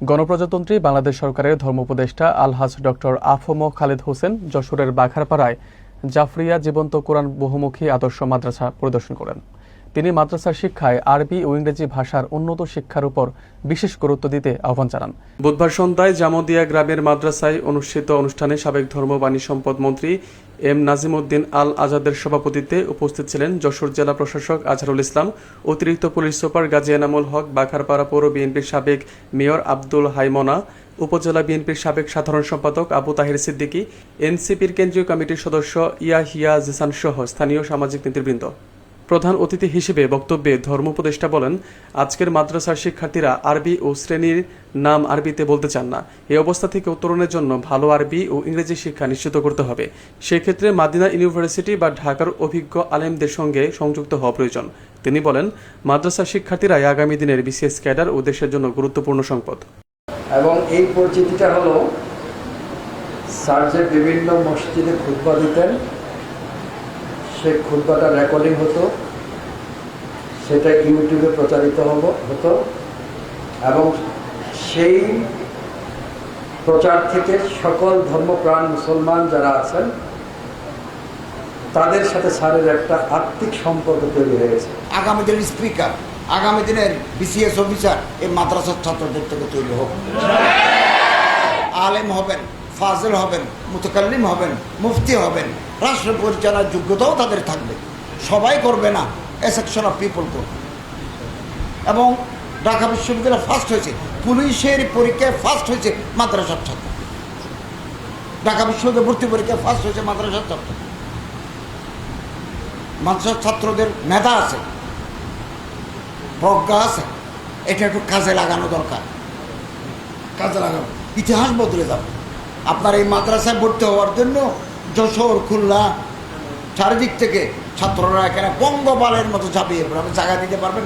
গণপ্রজাতন্ত্রী বাংলাদেশ সরকারের ধর্ম উপদেষ্টা আলহাজ ডক্টর আফম খালেদ হোসেন যশোরের বাঘারপাড়ায় জাফরিয়া জীবন্ত কোরআন বহুমুখী আদর্শ মাদ্রাসা পরিদর্শন করেন। তিনি মাদ্রাসার শিক্ষায় আরবি ও ইংরেজি ভাষার উন্নত শিক্ষার উপর বিশেষ গুরুত্ব দিতে আহ্বান জানান। বুধবার সন্ধ্যায় জামদিয়া গ্রামের মাদ্রাসায় অনুষ্ঠিত অনুষ্ঠানে সাবেক ধর্ম বাণী সম্পদ মন্ত্রী এম নাজিমউদ্দিন আল আজাদের সভাপতিত্বে উপস্থিত ছিলেন যশোর জেলা প্রশাসক আজহারুল ইসলাম, অতিরিক্ত পুলিশ সুপার গাজী এনামুল হক বাখারপাড়া পৌর বিএনপির সাবেক মেয়র আব্দুল হাইমনা, উপজেলা বিএনপির সাবেক সাধারণ সম্পাদক আবু তাহির সিদ্দিকী, এনসিপির কেন্দ্রীয় কমিটির সদস্য ইয়াহিয়া জিসান সহ স্থানীয় সামাজিক নেতৃবৃন্দ। প্রধান অতিথি হিসেবে বক্তব্যে ধর্ম উপদেষ্টা বলেন, আজকের মাদ্রাসার শিক্ষার্থীরা আরবি ও শ্রেণির নাম আরবিতে বলতে চান না। এই অবস্থা থেকে উত্তরণের জন্য ভালো আরবি ও ইংরেজি শিক্ষা নিশ্চিত করতে হবে। সেক্ষেত্রে মাদিনা ইউনিভার্সিটি বা ঢাকার অভিজ্ঞ আলেমদের সঙ্গে সংযুক্ত হওয়া প্রয়োজন। তিনি বলেন মাদ্রাসা শিক্ষার্থীরাই আগামী দিনের বিসিএস ক্যাডার ও দেশের জন্য গুরুত্বপূর্ণ সম্পদ। এবং এই পরিচিতিটা হলো, স্যার বিভিন্ন মসজিদে খুতবা দিতেন সেই খুতবাটা রেকর্ডিং হতো, সেটা ইউটিউবে প্রচারিত হব, হতো। এবং সেই প্রচার থেকে সকল ধর্মপ্রাণ মুসলমান যারা আছেন, তাদের সাথে স্যারের একটা আত্মিক সম্পর্ক তৈরি হয়েছে। আগামী দিনের স্পিকার আগামী দিনের বিসিএস অফিসার এই মাদ্রাসার ছাত্রদের থেকে তৈরি হোক। আলেম হবেন। ফাজল হবেন, মুতকাল্লিম হবেন, মুফতি হবেন, রাষ্ট্র পরিচালনার যোগ্যতাও তাদের থাকবে। সবাই করবে না এ সেকশন অফ পিপল করবে। এবং ঢাকা বিশ্ববিদ্যালয় ফার্স্ট হয়েছে, পুলিশের পরীক্ষায় ফার্স্ট হয়েছে মাদ্রাসার ছাত্র। ঢাকা বিশ্ববিদ্যালয় ভর্তি পরীক্ষায় ফার্স্ট হয়েছে মাদ্রাসার ছাত্র। মাদ্রাসার ছাত্রদের মেধা আছে, প্রজ্ঞা আছে, এটা একটু কাজে লাগানো দরকার। কাজে লাগানো, ইতিহাস বদলে যাবে। আপনার এই মাদ্রাসায় ভর্তি হওয়ার জন্য যশোর, খুলনা চারিদিক থেকে ছাত্ররা এখানে পঙ্গপালের মতো ঝাঁপিয়ে পড়ে। আপনি জায়গা দিতে পারবেন?